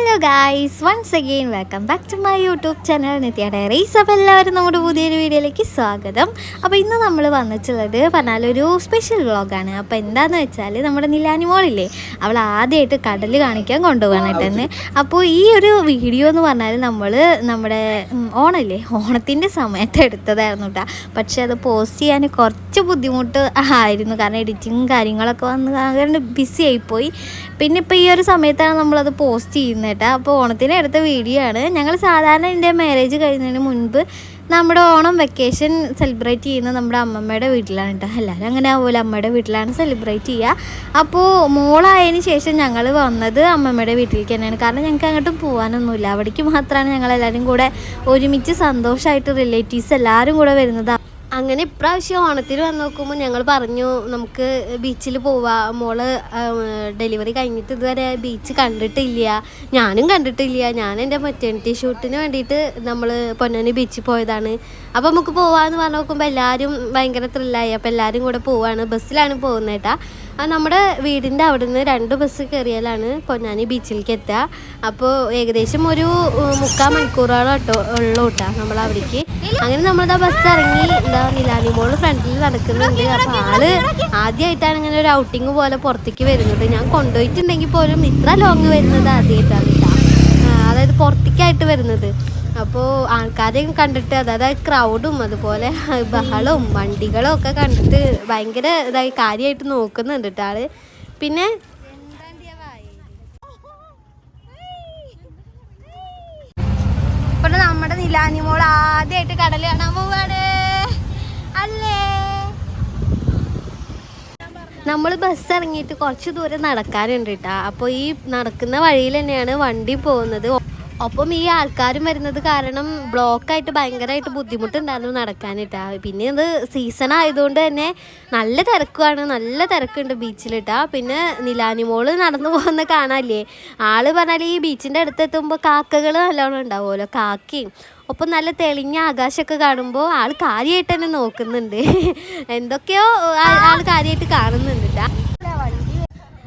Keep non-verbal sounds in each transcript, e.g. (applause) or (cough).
Hello guys once again welcome back to my YouTube channel Nithya diaries അപ്പോൾ എല്ലാവരും നമ്മുടെ പുതിയൊരു വീഡിയോയിലേക്ക് സ്വാഗതം. അപ്പോൾ ഇന്ന് നമ്മൾ വന്നിട്ടുള്ളത് പറഞ്ഞാൽ ഒരു സ്പെഷ്യൽ വ്ളോഗാണ് അപ്പോൾ എന്താണെന്ന് വെച്ചാൽ നമ്മുടെ നിലാനി മോളില്ലേ അവൾ ആദ്യമായിട്ട് കടൽ കാണിക്കാൻ കൊണ്ടുപോകാനായിട്ടെന്ന് അപ്പോൾ ഈ ഒരു വീഡിയോ എന്ന് പറഞ്ഞാൽ നമ്മൾ നമ്മുടെ ഓണല്ലേ? ഓണത്തിന്റെ സമയത്ത് എടുത്തതായിരുന്നു കേട്ടോ പക്ഷേ അത് പോസ്റ്റ് ചെയ്യാൻ കുറച്ച് ബുദ്ധിമുട്ട് ആയിരുന്നു. കാരണം എഡിറ്റിങ്ങും കാര്യങ്ങളൊക്കെ വന്ന് കാരണം ബിസി ആയിപ്പോയി. പിന്നെ ഇപ്പോൾ ഈ ഒരു സമയത്താണ് നമ്മളത് പോസ്റ്റ് ചെയ്യുന്നത്. കേട്ടോ. അപ്പോൾ ഓണത്തിന് എടുത്ത വീഡിയോ ആണ്. ഞങ്ങൾ സാധാരണ എന്റെ മാരേജ് കഴിയുന്നതിന് മുൻപ് നമ്മുടെ ഓണം വെക്കേഷൻ സെലിബ്രേറ്റ് ചെയ്യുന്നത് നമ്മുടെ അമ്മമ്മയുടെ വീട്ടിലാണ് കേട്ടോ. എല്ലാവരും അങ്ങനെ ആവുമല്ലോ. അമ്മയുടെ വീട്ടിലാണ് സെലിബ്രേറ്റ് ചെയ്യുക. അപ്പോൾ മോളായതിന് ശേഷം ഞങ്ങൾ വന്നത് അമ്മമ്മയുടെ വീട്ടിലേക്ക് തന്നെയാണ്. കാരണം ഞങ്ങൾക്ക് അങ്ങോട്ടും പോകാനൊന്നുമില്ല അവിടേക്ക് മാത്രമാണ് ഞങ്ങൾ എല്ലാവരും കൂടെ ഒരുമിച്ച് സന്തോഷമായിട്ട് റിലേറ്റീവ്സ് എല്ലാവരും കൂടെ വരുന്നത്. അങ്ങനെ ഇപ്രാവശ്യം ഓണത്തിൽ വന്ന് നോക്കുമ്പോൾ ഞങ്ങൾ പറഞ്ഞു നമുക്ക് ബീച്ചിൽ പോവാ. മോൾ ഡെലിവറി കഴിഞ്ഞിട്ട് ഇതുവരെ ബീച്ച് കണ്ടിട്ടില്ല. ഞാനും കണ്ടിട്ടില്ല. ഞാൻ എന്റെ മെറ്റേണിറ്റി ഷൂട്ടിന് വേണ്ടിയിട്ട് നമ്മൾ പൊന്നാനി ബീച്ചിൽ പോയതാണ്. അപ്പോൾ നമുക്ക് പോവാന്ന് പറഞ്ഞു നോക്കുമ്പോൾ എല്ലാവരും ഭയങ്കര ത്രില്ലായി അപ്പോൾ എല്ലാവരും കൂടെ പോവാണ്. ബസ്സിലാണ് പോകുന്നത് കേട്ടാ ആ നമ്മുടെ വീടിന്റെ അവിടെ നിന്ന് രണ്ട് ബസ് കയറിയാലാണ് പൊന്നാനി ബീച്ചിലേക്ക് എത്തുക. അപ്പോൾ ഏകദേശം ഒരു മുക്കാൽ മണിക്കൂറോളം കേട്ടോ ഉള്ളൂ കേട്ടോ നമ്മൾ അവിടേക്ക്. അങ്ങനെ നമ്മളിതാ ബസ് ഇറങ്ങി എന്താ നിലാനി മോൾ ഫ്രണ്ടിൽ നടക്കുന്നുണ്ട്. അപ്പോൾ ആൾ ആദ്യമായിട്ടാണ് ഇങ്ങനെ ഒരു ഔട്ടിങ് പോലെ പുറത്തേക്ക് വരുന്നത്. ഞാൻ കൊണ്ടുപോയിട്ടുണ്ടെങ്കിൽ പോലും ഇത്ര ലോങ് വരുന്നത് ആദ്യമായിട്ടാണ് അതായത് പുറത്തേക്കായിട്ട് വരുന്നത്. അപ്പോൾ ആൾക്കാരെയും കണ്ടിട്ട് അതായത് ക്രൗഡും അതുപോലെ ബഹളവും വണ്ടികളും ഒക്കെ കണ്ടിട്ട് ഭയങ്കര ഇതായി കാര്യമായിട്ട് നോക്കുന്നുണ്ട് കേട്ടോ ആൾ. പിന്നെ ഇവിടെ നമ്മുടെ നിലാനി മോൾ ആദ്യമായിട്ട് കടൽ കാണാൻ പോവാണ്. അല്ലേ? നമ്മൾ ബസ് ഇറങ്ങിയിട്ട് കുറച്ച് ദൂരം നടക്കാനുണ്ട് കേട്ടോ അപ്പോൾ ഈ നടക്കുന്ന വഴിയിൽ തന്നെയാണ് വണ്ടി പോകുന്നത്. ഒപ്പം ഈ ആൾക്കാരും വരുന്നത് കാരണം ബ്ലോക്കായിട്ട് ഭയങ്കരമായിട്ട് ബുദ്ധിമുട്ടുണ്ടായിരുന്നു നടക്കാനിട്ടാ. പിന്നെ ഇത് സീസൺ ആയതുകൊണ്ട് തന്നെ നല്ല തിരക്കുമാണ് നല്ല തിരക്കുണ്ട് ബീച്ചിലിട്ടാ. പിന്നെ നിലാനി മോൾ നടന്നു പോകുന്ന കാണാല്ലേ ആൾ പറഞ്ഞാൽ ഈ ബീച്ചിന്റെ അടുത്ത് എത്തുമ്പോൾ കാക്കകൾ നല്ലോണം ഉണ്ടാവുമല്ലോ കാക്കയും. ഒപ്പം നല്ല തെളിഞ്ഞ ആകാശമൊക്കെ കാണുമ്പോൾ ആൾ കാര്യമായിട്ട് തന്നെ നോക്കുന്നുണ്ട്. എന്തൊക്കെയോ ആൾ കാര്യമായിട്ട് കാണുന്നുണ്ട് ട്ടാ.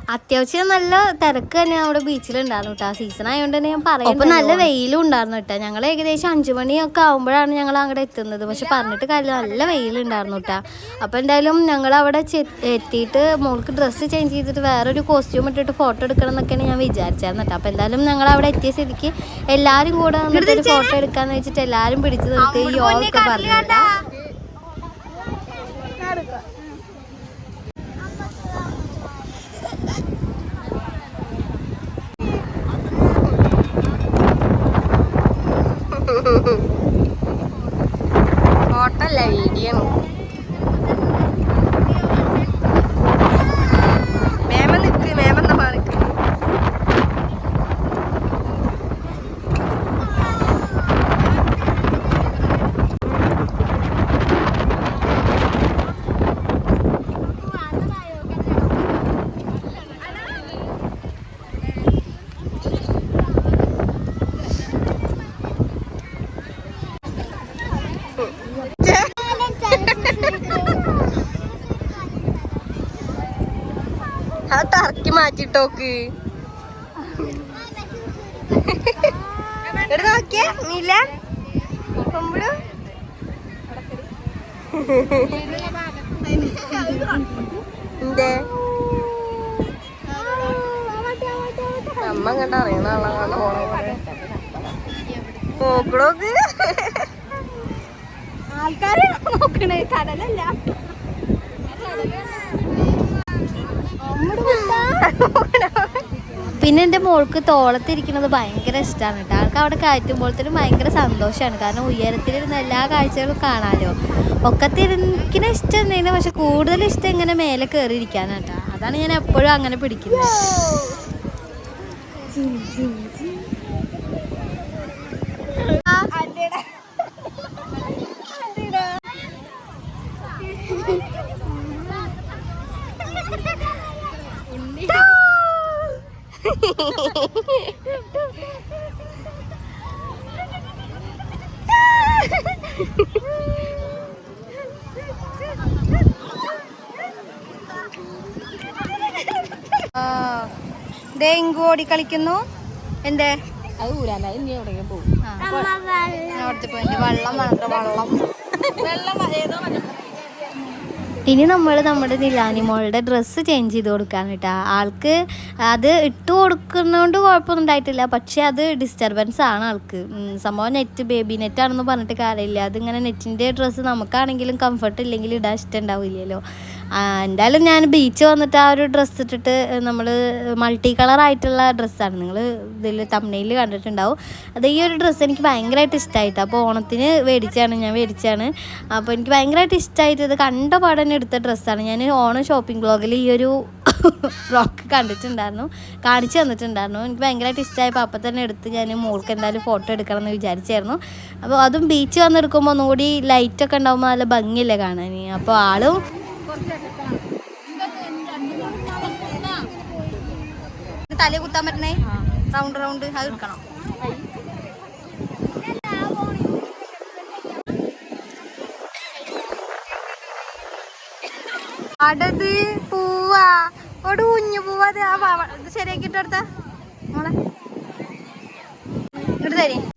അത്യാവശ്യം നല്ല തിരക്ക് തന്നെ അവിടെ ബീച്ചിലുണ്ടായിരുന്നു കേട്ടോ ആ സീസൺ ആയതുകൊണ്ട് തന്നെ ഞാൻ പറയാം അപ്പൊ നല്ല വെയിലും ഉണ്ടായിരുന്നു കേട്ടോ ഞങ്ങൾ ഏകദേശം അഞ്ചു മണിയൊക്കെ ആകുമ്പോഴാണ് ഞങ്ങൾ അങ്ങോട്ട് എത്തുന്നത്. പക്ഷെ പറഞ്ഞിട്ട് കാര്യം നല്ല വെയിലുണ്ടായിരുന്നു കേട്ടോ അപ്പോൾ എന്തായാലും ഞങ്ങൾ അവിടെ എത്തിയിട്ട് മോൾക്ക് ഡ്രസ്സ് ചേഞ്ച് ചെയ്തിട്ട് വേറൊരു കോസ്റ്റ്യൂം ഇട്ടിട്ട് ഫോട്ടോ എടുക്കണം എന്നൊക്കെയാണ് ഞാൻ വിചാരിച്ചായിരുന്നു കേട്ടോ അപ്പോൾ എന്തായാലും ഞങ്ങൾ അവിടെ എത്തിയ സ്ഥിതിക്ക് എല്ലാവരും കൂടെ വന്നിട്ട് ഒരു ഫോട്ടോ എടുക്കാന്ന് വെച്ചിട്ട് എല്ലാവരും പിടിച്ചു നിർത്തി. യോഗ പറഞ്ഞു ഫോട്ടോ അല്ല വീഡിയോ മേമ നിക്ക് മേമ എന്നാ മാറിക്ക് ആ ടർക്കി മാറ്റിട്ടോക്ക് എവിടെ നോക്കിയേ? നീല? കൊമ്പിടു എന്തേ? അമ്മ കണ്ട അറിയണ ആളാണ് നോക്കണോക്ക് ആൾക്കാര് നോക്കണേ കടലല്ല. പിന്നെ എന്റെ മോൾക്ക് തോളത്തിരിക്കുന്നത് ഭയങ്കര ഇഷ്ടമാണ് കേട്ടോ. ആൾക്ക് അവിടെ കയറ്റുമ്പോഴത്തേനും ഭയങ്കര സന്തോഷമാണ്. കാരണം ഉയരത്തിലിരുന്ന എല്ലാ കാഴ്ചകളും കാണാമല്ലോ ഒക്കത്തിരിക്കുന്ന ഇഷ്ടം എന്തെങ്കിലും പക്ഷെ കൂടുതൽ ഇഷ്ടം ഇങ്ങനെ മേലെ കയറിയിരിക്കാൻ കേട്ടോ. അതാണ് ഞാൻ എപ്പോഴും അങ്ങനെ പിടിക്കുന്നത്. ഡെങ്കു ഓടി കളിക്കുന്നു. എന്തേ? അത് ഊരാല ഇനി എവിടെയെങ്കിലും പോകും. അവിടുത്തെ പോയി. വെള്ളം മാത്രം വെള്ളം. വെള്ളം ഏതോ ഇനി നമ്മൾ നമ്മുടെ നിലാനി മോളുടെ ഡ്രസ്സ് ചേഞ്ച് ചെയ്ത് കൊടുക്കാൻ കേട്ടാ. ആൾക്ക് അത് ഇട്ട് കൊടുക്കുന്നതുകൊണ്ട് കുഴപ്പമൊന്നും ഉണ്ടായിട്ടില്ല. പക്ഷേ അത് ഡിസ്റ്റർബൻസ് ആണ് ആൾക്ക്. സംഭവം നെറ്റ് ബേബി നെറ്റ് ആണെന്ന് പറഞ്ഞിട്ട് കാര്യമില്ല. അതിങ്ങനെ നെറ്റിന്റെ ഡ്രസ്സ് നമുക്കാണെങ്കിലും കംഫർട്ട് ഇല്ലെങ്കിൽ ഇടാൻ ഇഷ്ടം ഉണ്ടാവില്ലല്ലോ. എന്തായാലും ഞാൻ ബീച്ച് വന്നിട്ട് ആ ഒരു ഡ്രസ്സ് ഇട്ടിട്ട് നമ്മൾ മൾട്ടി കളർ ആയിട്ടുള്ള ഡ്രസ്സാണ് നിങ്ങൾ ഇതിൽ തമ്മനയിൽ കണ്ടിട്ടുണ്ടാവും. അത് ഈ ഒരു ഡ്രസ്സ് എനിക്ക് ഭയങ്കരമായിട്ട് ഇഷ്ടമായിട്ട് അപ്പോൾ ഓണത്തിന് മേടിച്ചാണ് ഞാൻ മേടിച്ചാണ് അപ്പോൾ എനിക്ക് ഭയങ്കരമായിട്ട് ഇഷ്ടമായിട്ട് ഇത് കണ്ട പാടന്നെ എടുത്ത ഡ്രസ്സാണ് ഞാൻ ഓണം ഷോപ്പിംഗ് ബ്ലോഗിൽ ഈ ഒരു (laughs) ഫ്രോക്ക് കണ്ടിട്ടുണ്ടായിരുന്നു. കാണിച്ചു തന്നിട്ടുണ്ടായിരുന്നു. എനിക്ക് ഭയങ്കരമായിട്ട് ഇഷ്ടമായപ്പോൾ അപ്പം തന്നെ എടുത്ത് ഞാൻ മോൾക്ക് എന്തായാലും ഫോട്ടോ എടുക്കണം എന്ന് വിചാരിച്ചായിരുന്നു. അപ്പോൾ അതും ബീച്ച് വന്നെടുക്കുമ്പോൾ ഒന്നുകൂടി ലൈറ്റൊക്കെ ഉണ്ടാകുമ്പോൾ നല്ല ഭംഗിയല്ലേ കാണാൻ അപ്പോൾ ആളും തലേ കുത്താൻ പറ്റണേ? റൗണ്ട് റൗണ്ട് അത് എടുക്കണം. അടത് പൂവാ. ഒടു കുഞ്ഞു പൂവാ. അത് ശരിയാക്കിട്ട് എടുത്ത. മോളെ. ഇങ്ങോട്ട് തരി.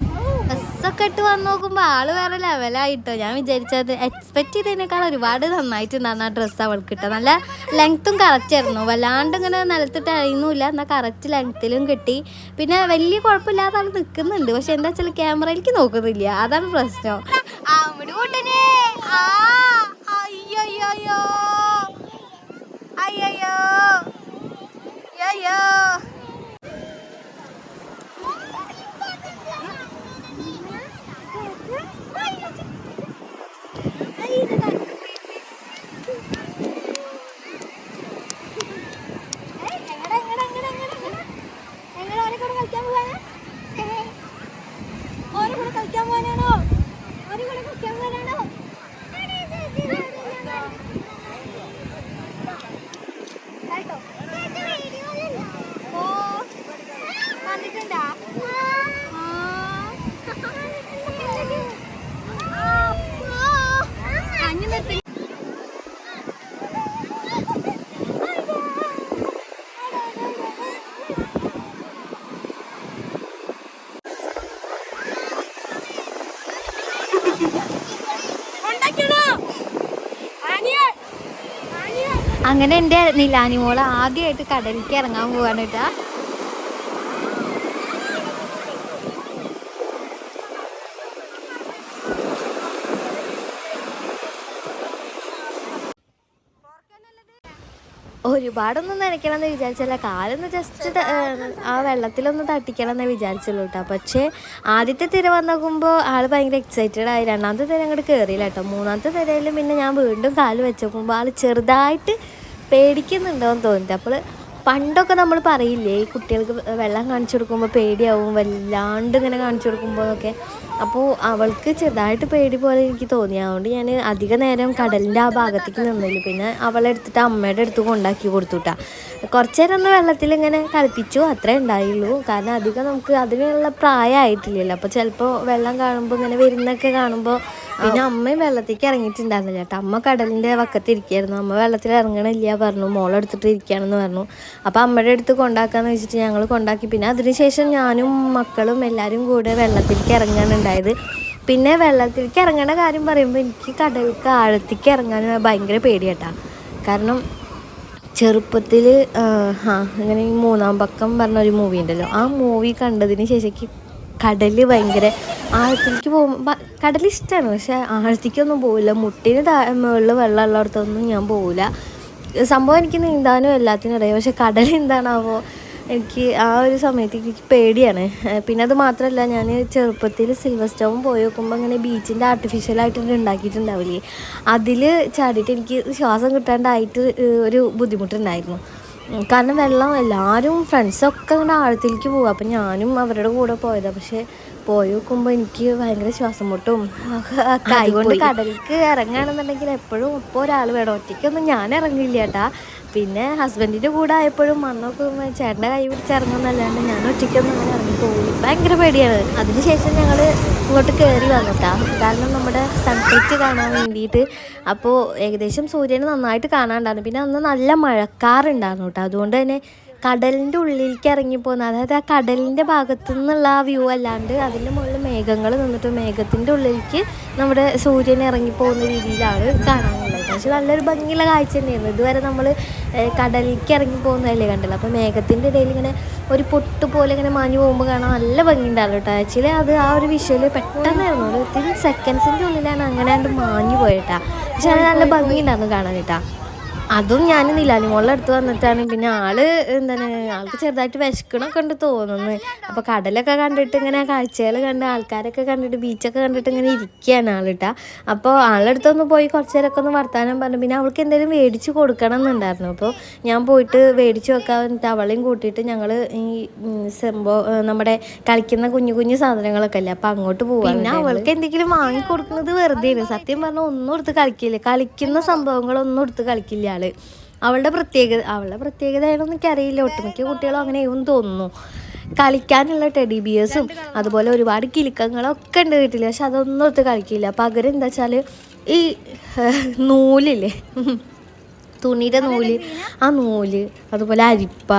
ഡ്രസ്സൊക്കെ ഇട്ട് വന്ന് നോക്കുമ്പോൾ ആൾ വേറെ ലെവലായിട്ടോ ഞാൻ വിചാരിച്ചത് എക്സ്പെക്ട് ചെയ്തതിനേക്കാൾ ഒരുപാട് നന്നായിട്ടുണ്ടായിരുന്നു ആ ഡ്രസ്സ് അവൾക്ക് കിട്ടുക നല്ല ലെങ്ത്തും കറക്റ്റ് ആയിരുന്നു. വല്ലാണ്ട് ഇങ്ങനെ നിലത്തിട്ട് അഴിയുന്നില്ല എന്നാൽ കറക്റ്റ് ലെങ്ത്തിലും കിട്ടി. പിന്നെ വലിയ കുഴപ്പമില്ലാതെ ആൾ നിൽക്കുന്നുണ്ട് പക്ഷെ എന്താ വെച്ചാൽ ക്യാമറയിലേക്ക് നോക്കുന്നില്ല. അതാണ് പ്രശ്നം. അയ്യോ അയ്യോ അയ്യോ അങ്ങനെ എന്റെ നിലാനി മോൾ ആദ്യമായിട്ട് കടലിലേക്ക് ഇറങ്ങാൻ പോവാണ് കേട്ടാ. ഒരുപാടൊന്നും നനയ്ക്കണം എന്ന് വിചാരിച്ചല്ല. കാലൊന്ന് ജസ്റ്റ് ആ വെള്ളത്തിലൊന്ന് തട്ടിക്കണം എന്നേ വിചാരിച്ചുള്ളൂ കേട്ടോ. പക്ഷേ ആദ്യത്തെ തിര വന്നോക്കുമ്പോൾ ആൾ ഭയങ്കര എക്സൈറ്റഡ് ആയി. രണ്ടാമത്തെ തിര അങ്ങോട്ട് കയറിയില്ല കേട്ടോ. മൂന്നാമത്തെ തിരയിൽ പിന്നെ ഞാൻ വീണ്ടും കാൽ വെച്ചോക്കുമ്പോൾ ആൾ ചെറുതായിട്ട് പേടിക്കുന്നുണ്ടോയെന്ന് തോന്നിട്ട് അപ്പോൾ പണ്ടൊക്കെ നമ്മൾ പറയില്ലേ ഈ കുട്ടികൾക്ക് വെള്ളം കാണിച്ചു കൊടുക്കുമ്പോൾ പേടിയാവും വല്ലാണ്ട് ഇങ്ങനെ കാണിച്ചു കൊടുക്കുമ്പോൾ ഒക്കെ അപ്പോൾ അവൾക്ക് ചെറുതായിട്ട് പേടി പോലെ എനിക്ക് തോന്നി. അതുകൊണ്ട് ഞാൻ അധിക നേരം കടലിന്റെ ആ ഭാഗത്തേക്ക് നിന്നില്ല. പിന്നെ അവളെ എടുത്തിട്ട് അമ്മയുടെ അടുത്ത് കൊണ്ടാക്കി കൊടുത്തുട്ടാ. കുറച്ച് നേരം ഒന്ന് വെള്ളത്തിൽ ഇങ്ങനെ കളിപ്പിച്ചു അത്രേ ഉണ്ടായുള്ളൂ. കാരണം അധികം നമുക്ക് അതിനുള്ള പ്രായമായിട്ടില്ലല്ലോ. അപ്പോൾ ചിലപ്പോൾ വെള്ളം കാണുമ്പോൾ ഇങ്ങനെ വരുന്നൊക്കെ കാണുമ്പോൾ പിന്നെ അമ്മയും വെള്ളത്തേക്ക് ഇറങ്ങിയിട്ടുണ്ടായിരുന്നില്ല കേട്ടോ. അമ്മ കടലിന്റെ വക്കത്തിരിക്കായിരുന്നു അമ്മ വെള്ളത്തിൽ ഇറങ്ങണില്ല പറഞ്ഞു. മോളെടുത്തിട്ട് ഇരിക്കുകയാണെന്ന് പറഞ്ഞു. അപ്പോൾ അമ്മയുടെ അടുത്ത് കൊണ്ടാക്കാന്ന് വെച്ചിട്ട് ഞങ്ങൾ കൊണ്ടാക്കി. പിന്നെ അതിനുശേഷം ഞാനും മക്കളും എല്ലാവരും കൂടെ വെള്ളത്തിലേക്ക് ഇറങ്ങാനുണ്ടായത് പിന്നെ വെള്ളത്തിലേക്ക് ഇറങ്ങണ കാര്യം പറയുമ്പോൾ എനിക്ക് കടലിലേക്ക് ആഴത്തേക്ക് ഇറങ്ങാൻ ഭയങ്കര പേടിയാട്ടാ കാരണം ചെറുപ്പത്തിൽ ആ അങ്ങനെ മൂന്നാം പക്കം പറഞ്ഞ ഒരു മൂവി ഉണ്ടല്ലോ. ആ മൂവി കണ്ടതിന് ശേഷം കടൽ ഭയങ്കര ആഴത്തേക്ക് പോകുമ്പോൾ കടൽ ഇഷ്ടമാണ് പക്ഷെ ആഴത്തേക്കൊന്നും പോവില്ല. മുട്ടിന് താ മുകളിൽ വെള്ളം ഞാൻ പോവില്ല. സംഭവം എനിക്ക് നീന്താനും എല്ലാത്തിനും അറിയാം. പക്ഷെ കടൽ എന്താണാവോ എനിക്ക് ആ ഒരു സമയത്ത് എനിക്ക് പേടിയാണ്. പിന്നെ അത് മാത്രമല്ല ഞാൻ ചെറുപ്പത്തിൽ സിൽവർ സ്റ്റോൺ പോയി നോക്കുമ്പോൾ അങ്ങനെ ബീച്ചിന്റെ ആർട്ടിഫിഷ്യലായിട്ട് ഉണ്ടാക്കിയിട്ടുണ്ടാവില്ലേ? അതിൽ ചാടിയിട്ട് എനിക്ക് ശ്വാസം കിട്ടാണ്ടായിട്ട് ഒരു ബുദ്ധിമുട്ടുണ്ടായിരുന്നു. കാരണം വെള്ളം എല്ലാവരും ഫ്രണ്ട്സൊക്കെ അങ്ങനെ ആഴത്തിലേക്ക് പോകും അപ്പം ഞാനും അവരുടെ കൂടെ പോയതാണ് പക്ഷേ പോയി നോക്കുമ്പോൾ എനിക്ക് ഭയങ്കര ശ്വാസം മുട്ടും കൈകൊണ്ട് കടലിക്ക് ഇറങ്ങുകയാണെന്നുണ്ടെങ്കിൽ എപ്പോഴും ഇപ്പോൾ ഒരാൾ വേണം. ഒറ്റയ്ക്കൊന്നും ഞാൻ ഇറങ്ങില്ല ചേട്ടാ പിന്നെ ഹസ്ബൻഡിന്റെ കൂടെ ആയപ്പോഴും മണ്ണൊക്കെ ചേട്ടന്റെ കൈ പിടിച്ച് ഇറങ്ങുന്നല്ലാണ്ട് ഞാൻ ഒറ്റയ്ക്കൊന്നും അങ്ങനെ ഭയങ്കര പേടിയാണ്. അതിനുശേഷം ഞങ്ങൾ ഇങ്ങോട്ട് കയറി വന്നിട്ടാ. കാരണം നമ്മുടെ സൺസെറ്റ് കാണാൻ വേണ്ടിയിട്ട്. അപ്പോൾ ഏകദേശം സൂര്യന് നന്നായിട്ട് കാണാണ്ടായിരുന്നു പിന്നെ അന്ന് നല്ല മഴക്കാറുണ്ടായിരുന്നു കേട്ടോ. അതുകൊണ്ട് തന്നെ കടലിന്റെ ഉള്ളിലേക്ക് ഇറങ്ങിപ്പോകുന്ന അതായത് ആ കടലിന്റെ ഭാഗത്തു നിന്നുള്ള ആ വ്യൂ അല്ലാണ്ട് അതിന്റെ മുകളിൽ മേഘങ്ങൾ നിന്നിട്ട് മേഘത്തിന്റെ ഉള്ളിലേക്ക് നമ്മുടെ സൂര്യൻ ഇറങ്ങിപ്പോകുന്ന രീതിയിലാണ് കാണാനുള്ളത് പക്ഷെ നല്ലൊരു ഭംഗിയുള്ള കാഴ്ച തന്നെയായിരുന്നു. ഇതുവരെ നമ്മൾ കടലിലേക്ക് ഇറങ്ങി പോകുന്നതല്ലേ കണ്ടല്ലോ അപ്പോൾ മേഘത്തിന്റെ ഇടയിൽ ഇങ്ങനെ ഒരു പൊട്ട് പോലെ ഇങ്ങനെ മാഞ്ഞു പോകുമ്പോൾ കാണാൻ നല്ല ഭംഗിയുണ്ടായിരുന്നു കേട്ടോ. ആക്ച്വലി അത് ആ ഒരു വിഷ്വൽ പെട്ടെന്നായിരുന്നു. ഒരു വിത്തിൻ സെക്കൻഡ്സിന്റെ ഉള്ളിലാണ് അങ്ങനെ മാഞ്ഞു പോയിട്ടാ പക്ഷെ അത് നല്ല ഭംഗിയുണ്ടായിരുന്നു കാണാൻ കേട്ടാ. അതും ഞാൻ നിലാലി മോളുടെ അടുത്ത് വന്നിട്ടാണ്. പിന്നെ ആൾ എന്താണ് ആൾക്ക് ചെറുതായിട്ട് വിശക്കണൊക്കെ ഉണ്ട് തോന്നുന്നു. അപ്പോൾ കടലൊക്കെ കണ്ടിട്ട് ഇങ്ങനെ കാഴ്ചകൾ കണ്ട് ആൾക്കാരൊക്കെ കണ്ടിട്ട് ബീച്ചൊക്കെ കണ്ടിട്ട് ഇങ്ങനെ ഇരിക്കുകയാണ് ആളിട്ടാ. അപ്പോൾ ആളുടെ അടുത്തൊന്ന് പോയി കുറച്ച് നേരമൊക്കെ ഒന്ന് വർത്താനം പറഞ്ഞു. പിന്നെ അവൾക്ക് എന്തെങ്കിലും മേടിച്ച് കൊടുക്കണം എന്നുണ്ടായിരുന്നു. അപ്പോൾ ഞാൻ പോയിട്ട് മേടിച്ച് വെക്കാൻ വന്നിട്ട് അവളെയും കൂട്ടിയിട്ട് ഞങ്ങൾ ഈ സംഭവം നമ്മുടെ കളിക്കുന്ന കുഞ്ഞു കുഞ്ഞു സാധനങ്ങളൊക്കെ അല്ലേ അപ്പോൾ അങ്ങോട്ട് പോവാം പിന്നെ അവൾക്ക് എന്തെങ്കിലും വാങ്ങി കൊടുക്കുന്നത് വെറുതെയാണ്. സത്യം പറഞ്ഞാൽ ഒന്നും എടുത്ത് കളിക്കില്ല. കളിക്കുന്ന സംഭവങ്ങളൊന്നും എടുത്ത് കളിക്കില്ല. ആൾ അവളുടെ പ്രത്യേകത അവളുടെ പ്രത്യേകത പ്രത്യേകതയാണെന്ന് അറിയില്ല. ഒട്ടുമിക്ക കുട്ടികളും അങ്ങനെ ആവും തോന്നുന്നു. കളിക്കാനുള്ള ടെഡി ബിയേഴ്സും അതുപോലെ ഒരുപാട് കിലുക്കങ്ങളൊക്കെ ഉണ്ട് വീട്ടിൽ പക്ഷെ അതൊന്നും ഒത്ത് കളിക്കില്ല. പകരം എന്താ വെച്ചാൽ ഈ (laughs) നൂലില്ലേ? (laughs) തുണിയുടെ നൂൽ. ആ നൂൽ അതുപോലെ അരിപ്പ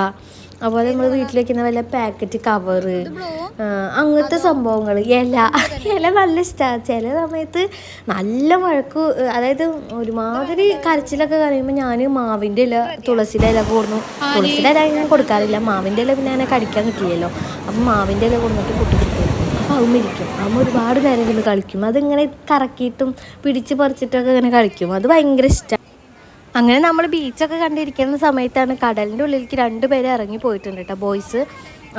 അതുപോലെ നമ്മൾ വീട്ടിലേക്ക് വല്ല പാക്കറ്റ് കവറ് അങ്ങനത്തെ സംഭവങ്ങൾ ഇല (laughs) ഇല നല്ല ഇഷ്ടമാണ് ചില സമയത്ത് നല്ല മഴക്ക് അതായത് ഒരുമാതിരി കരച്ചിലൊക്കെ കറിയുമ്പോൾ ഞാൻ മാവിന്റെ ഇല തുളസിയുടെ ഇല കൊടുന്നു. തുളസിയുടെ ഇല ഞാൻ കൊടുക്കാറില്ല. മാവിന്റെ ഇല പിന്നെ അങ്ങനെ കടിക്കാൻ കിട്ടിയല്ലോ അപ്പം മാവിന്റെ ഇല കൊടുത്തിട്ട് കുട്ടി അപ്പോൾ അതും ഇരിക്കും അതും ഒരുപാട് നേരം ഇരുന്ന് കളിക്കും. അതിങ്ങനെ കറക്കിയിട്ടും പിടിച്ച് പറിച്ചിട്ടൊക്കെ ഇങ്ങനെ കളിക്കും. അത് ഭയങ്കര ഇഷ്ടമാണ് അങ്ങനെ നമ്മൾ ബീച്ചൊക്കെ കണ്ടിരിക്കുന്ന സമയത്താണ് കടലിന്റെ ഉള്ളിലേക്ക് രണ്ടുപേരെ ഇറങ്ങി പോയിട്ടുണ്ട് കേട്ടോ ബോയ്സ്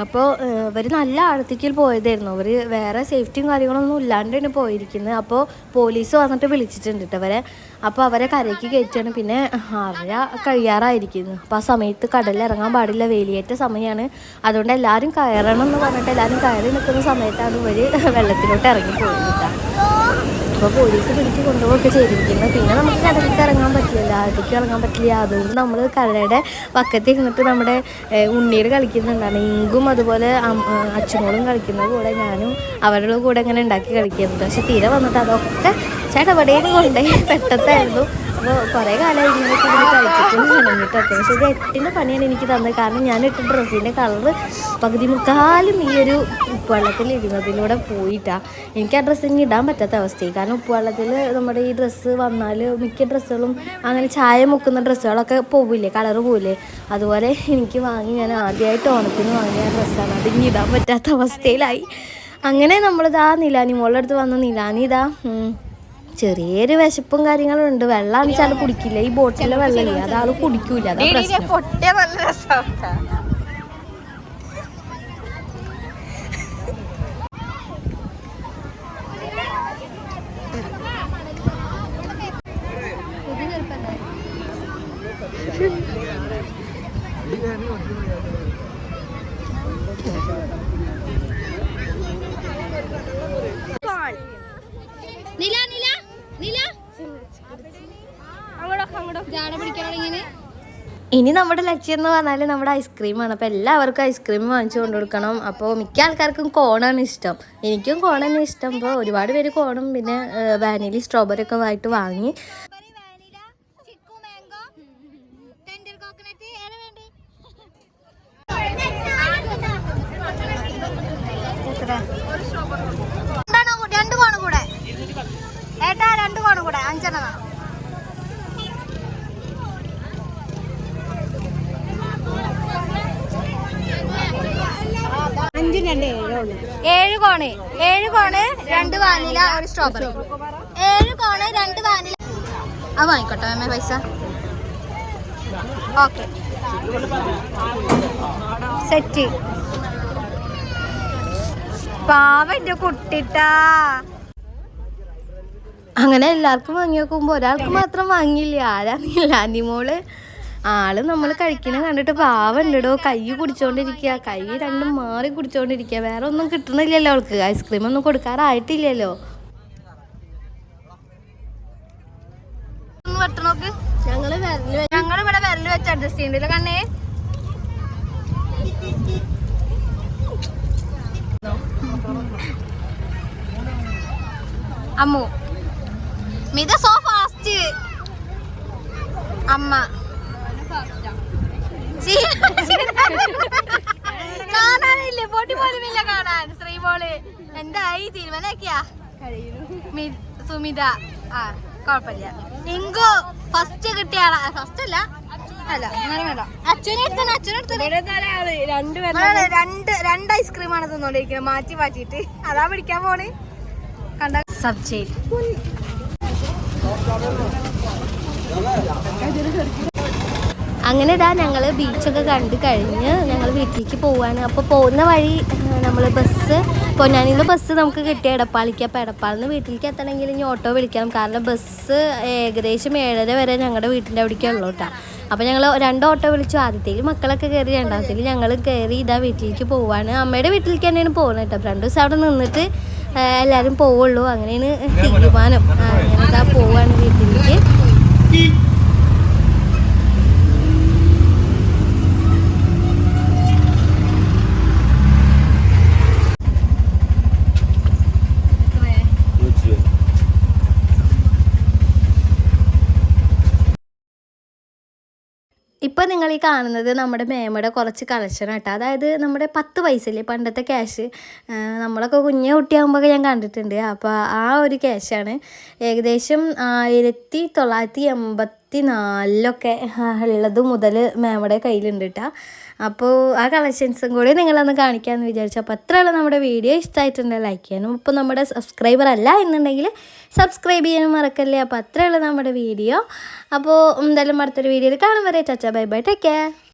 അപ്പോൾ ഇവർ നല്ല ആഴത്തേക്കിൽ പോയതായിരുന്നു. അവർ വേറെ സേഫ്റ്റിയും കാര്യങ്ങളൊന്നും ഇല്ലാണ്ടാണ് പോയിരിക്കുന്നത്. അപ്പോൾ പോലീസ് വന്നിട്ട് വിളിച്ചിട്ടുണ്ട് കേട്ടോ അവരെ അപ്പോൾ അവരെ കരയ്ക്ക് കയറ്റാണ് പിന്നെ അവരെ കഴിയാറായിരിക്കുന്നു. അപ്പോൾ ആ സമയത്ത് കടലിൽ ഇറങ്ങാൻ പാടില്ല. വേലിയേറ്റ സമയമാണ് അതുകൊണ്ട് എല്ലാവരും കയറണം എന്ന് പറഞ്ഞിട്ട് എല്ലാവരും കയറി നിൽക്കുന്ന സമയത്താണ് ഇവർ വെള്ളത്തിലോട്ട് ഇറങ്ങി പോയത് കേട്ടോ അപ്പോൾ പോലീസ് പിടിച്ച് കൊണ്ടുപോകൊക്കെ ചെയ്തിരിക്കുന്നത് പിന്നെ നമുക്ക് കടലിലേക്ക് ഇറങ്ങാൻ പറ്റില്ല. അടിക്ക് ഇറങ്ങാൻ പറ്റില്ല. അതുകൊണ്ട് നമ്മൾ കടയുടെ പക്കത്തിൽ ഇരുന്നിട്ട് നമ്മുടെ ഉണ്ണീട് കളിക്കുന്നുണ്ടാണ് ഇങ്കും അതുപോലെ അച്ഛനോളും കളിക്കുന്ന കൂടെ ഞാനും അവരുടെ കൂടെ ഇങ്ങനെ ഉണ്ടാക്കി കളിക്കുന്നത് പക്ഷെ തീരെ വന്നിട്ട് അതൊക്കെ ചേട്ടാ എവിടെയും കൊണ്ടേ പെട്ടത്തായിരുന്നു അപ്പോൾ കുറേ കാലമായി ഇങ്ങനെ ഇങ്ങനെ കളിച്ചിട്ടും നനഞ്ഞിട്ടൊക്കെ പക്ഷേ ഇത് എട്ടിന്റെ പണിയാണ് എനിക്ക് തന്നത്. കാരണം ഞാൻ ഇട്ട ഡ്രസ്സിന്റെ കളറ് പകുതി മുക്കാലും ഈ ഒരു ഉപ്പുവെള്ളത്തിൽ ഇടുന്നതിലൂടെ പോയിട്ടാണ് എനിക്ക് ആ ഡ്രസ്സ് ഇടാൻ പറ്റാത്ത അവസ്ഥയായി. കാരണം ഉപ്പുവെള്ളത്തിൽ നമ്മുടെ ഈ ഡ്രസ്സ് വന്നാൽ മിക്ക ഡ്രസ്സുകളും അങ്ങനെ ചായ മുക്കുന്ന ഡ്രസ്സുകളൊക്കെ പോവില്ലേ കളറ് പോവില്ലേ. അതുപോലെ എനിക്ക് വാങ്ങി ഞാൻ ആദ്യമായിട്ട് ഓണത്തിന് വാങ്ങിയ ഡ്രസ്സാണ്. അത് ഇനി ഇടാൻ പറ്റാത്ത അവസ്ഥയിലായി. അങ്ങനെ നമ്മളിതാ നിലാനി മോളുടെ വന്ന. നിലാനി ഇതാ ചെറിയൊരു വിശപ്പും കാര്യങ്ങളും ഉണ്ട്. വെള്ളമാണ് അടിച്ചാൽ കുടിക്കില്ല. ഈ ബോട്ടിലെ വെള്ളമില്ല? അത് ആൾ കുടിക്കൂല. അതാ പ്രശ്നം പൊട്ടിയ നല്ല രസമാണ് നില നില നില അങ്ങോട്ടൊക്കെ അങ്ങോട്ടോ ജാട പിടിക്കാനുള്ള ഇങ്ങനെ ഇനി നമ്മുടെ ലക്ഷ്യം എന്ന് പറഞ്ഞാൽ നമ്മുടെ ഐസ്ക്രീമാണ്. അപ്പോൾ എല്ലാവർക്കും ഐസ്ക്രീം വാങ്ങിച്ചു കൊണ്ടു കൊടുക്കണം അപ്പോൾ മിക്ക ആൾക്കാർക്കും കോണാണ് ഇഷ്ടം. എനിക്കും കോണാണ് ഇഷ്ടം. അപ്പോൾ ഒരുപാട് പേര് കോണും പിന്നെ വാനിലി സ്ട്രോബെറി ഒക്കെ ആയിട്ട് വാങ്ങി. Vanilla chikoo mango tender coconut ഏതാ വേണ്ടേ? രണ്ടാണോ കൂ- രണ്ട് കോണും കൂടെ. ഏട്ടാ രണ്ട് കോണും കൂടെ. അഞ്ചെണ്ണം വേണം ഏഴ് കോണ്. ഏഴ് കോണ് രണ്ട് വാനില ഒരു സ്ട്രോബെറി ഏഴ് കോണ് രണ്ട് വാനില. അത് വാങ്ങിക്കോട്ടെ അമ്മ പൈസ. ഓക്കെ. സെറ്റ്. പാവ എന്റെ കുട്ടിട്ടാ. അങ്ങനെ എല്ലാവർക്കും വാങ്ങി വെക്കുമ്പോൾ ഒരാൾക്ക് മാത്രം വാങ്ങിയില്ല? ആരാന്നില്ല അനിമോൾ ആൾ നമ്മൾ കഴിക്കണേ കണ്ടിട്ട് പാവണ്ടോ കൈ കുടിച്ചോണ്ടിരിക്കുക കൈ രണ്ടും മാറി കുടിച്ചോണ്ടിരിക്കുക വേറെ ഒന്നും കിട്ടണില്ലല്ലോ അവൾക്ക് ഐസ്ക്രീം ഒന്നും കൊടുക്കാറായിട്ടില്ലല്ലോ. ഞങ്ങൾ വിരൽ വെച്ച് അഡ്ജസ്റ്റ് ചെയ്യണ്ടില്ല കണ്ണേ? അമ്മു. മിത സോ ഫാസ്റ്റ് അമ്മ. (laughs) കാണാനില്ലേ? പൊട്ടി പോലും ഇല്ല കാണാൻ. ശ്രീമോൾ എന്തായി? തീരുമാനാക്കിയാ സുമിത. ആ കുഴപ്പമില്ല. ഇങ്കു ഫസ്റ്റ് കിട്ടിയ ആളാ. ഫസ്റ്റ് അല്ല? അല്ല അങ്ങനെ വേണ്ട. അച്ഛനെ എടുത്താണ് അച്ഛനെ എടുത്താണ് രണ്ട് രണ്ട് ഐസ്ക്രീമാണ് തിന്നോണ്ടിരിക്കുന്നത്. മാറ്റി മാറ്റിയിട്ട്. അതാ പിടിക്കാൻ പോണ്. കണ്ട സബ്ജയിൽ അങ്ങനെ ഇതാ ഞങ്ങൾ ബീച്ചൊക്കെ കണ്ട് കഴിഞ്ഞ് ഞങ്ങൾ വീട്ടിലേക്ക് പോവാണ്. അപ്പോൾ പോകുന്ന വഴി നമ്മൾ ബസ് പൊന്നാനിയിൽ ബസ് നമുക്ക് കിട്ടിയ എടപ്പാളിക്ക്. അപ്പോൾ എടപ്പാളിൽ നിന്ന് വീട്ടിലേക്ക് എത്തണമെങ്കിൽ ഇനി ഓട്ടോ വിളിക്കണം. കാരണം ബസ് ഏകദേശം ഏഴര വരെ ഞങ്ങളുടെ വീട്ടിന്റെ അവിടേക്കേ ഉള്ളൂ കേട്ടോ അപ്പോൾ ഞങ്ങൾ രണ്ട് ഓട്ടോ വിളിച്ചു. ആദ്യത്തേൽ മക്കളൊക്കെ കയറി രണ്ടാമത്തേൽ ഞങ്ങൾ കയറി ഇതാ വീട്ടിലേക്ക് പോവാണ്. അമ്മയുടെ വീട്ടിലേക്ക് തന്നെയാണ് പോകുന്നത് കേട്ടോ രണ്ട് ദിവസം അവിടെ നിന്നിട്ട് എല്ലാവരും പോവുള്ളൂ. അങ്ങനെയാണ് തീരുമാനം. ആ, അങ്ങനെ ഇതാ പോവാണ് വീട്ടിലേക്ക്. ഇപ്പോൾ നിങ്ങൾ ഈ കാണുന്നത് നമ്മുടെ മേമയുടെ കുറച്ച് കളക്ഷൻ കേട്ടോ അതായത് നമ്മുടെ പത്ത് പൈസയില്ലേ പണ്ടത്തെ ക്യാഷ് നമ്മളൊക്കെ കുഞ്ഞു കുട്ടിയാകുമ്പോൾ ഞാൻ കണ്ടിട്ടുണ്ട്. അപ്പോൾ ആ ഒരു ക്യാഷാണ് ഏകദേശം ആയിരത്തി തൊള്ളായിരത്തി എൺപത്തി നാലിലൊക്കെ ഉള്ളത് മുതൽ മേമയുടെ കയ്യിലുണ്ട് കേട്ടോ അപ്പോൾ ആ കളക്ഷൻസും കൂടി നിങ്ങളൊന്ന് കാണിക്കാമെന്ന് വിചാരിച്ചു. അപ്പോൾ അത്രയുള്ള നമ്മുടെ വീഡിയോ ഇഷ്ടമായിട്ടുണ്ടെങ്കിൽ ലൈക്ക് ചെയ്യാനും. ഇപ്പോൾ നമ്മുടെ സബ്സ്ക്രൈബർ അല്ല എന്നുണ്ടെങ്കിൽ സബ്സ്ക്രൈബ് ചെയ്യാനും മറക്കല്ലേ. അപ്പോൾ അത്രയുള്ള നമ്മുടെ വീഡിയോ അപ്പോൾ എന്തായാലും അടുത്തൊരു വീഡിയോയിൽ കാണും വരെ. ചച്ച ബൈ ബൈ ടേക്ക് കെയർ